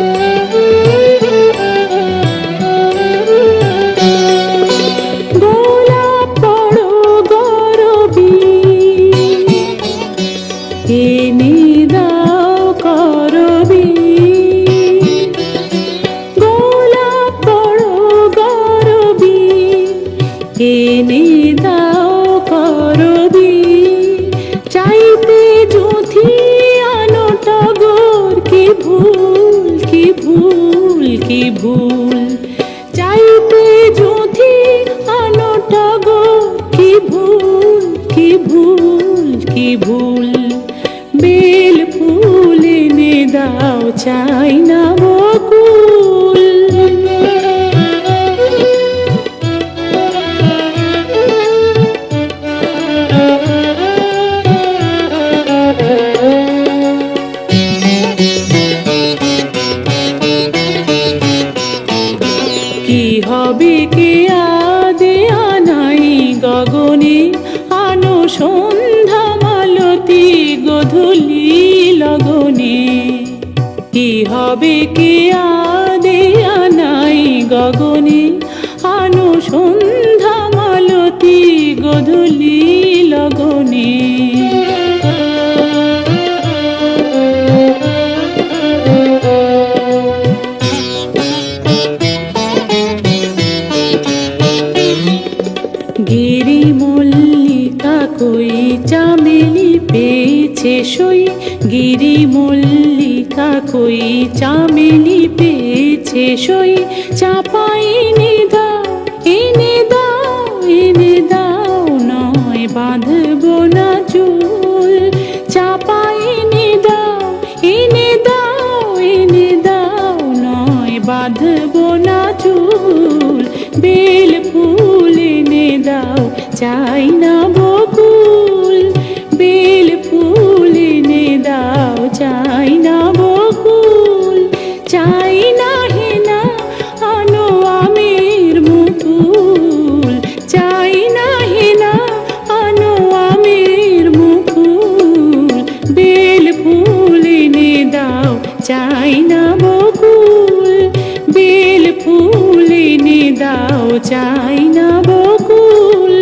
Música ভুল কি ভুল? চাইতে যদি আনোটা গো, কি ভুল কি ভুল কি ভুল? বেল ফুল এনে দাও, চাই না বকুল। সন্ধ্যা মালতি গধুলি লগনে। কি হবে কে আদে আনাই গগনে? আনো সন্ধ্যা মালতি গধূলি কই চামেলি পেয়েছে সই, গিরি মল্লিকা কই চামেলি পেয়েছে সই। চাপাই এনে দাও এনে দাও এনে দাও, নয় বাঁধব না চুল। চাপাই দাও, এনে দাও এনে দাও, নয় বাঁধব না চুল। বেল ফুল এনে দাও, চাই না চাই না হেনা আনো আমের মুকুল। চাই না হেনা আনো আমের মুকুল। বেল ফুল এনে দাও, চাই না বকুল। বেল ফুল এনে দাও, চাই না বকুল।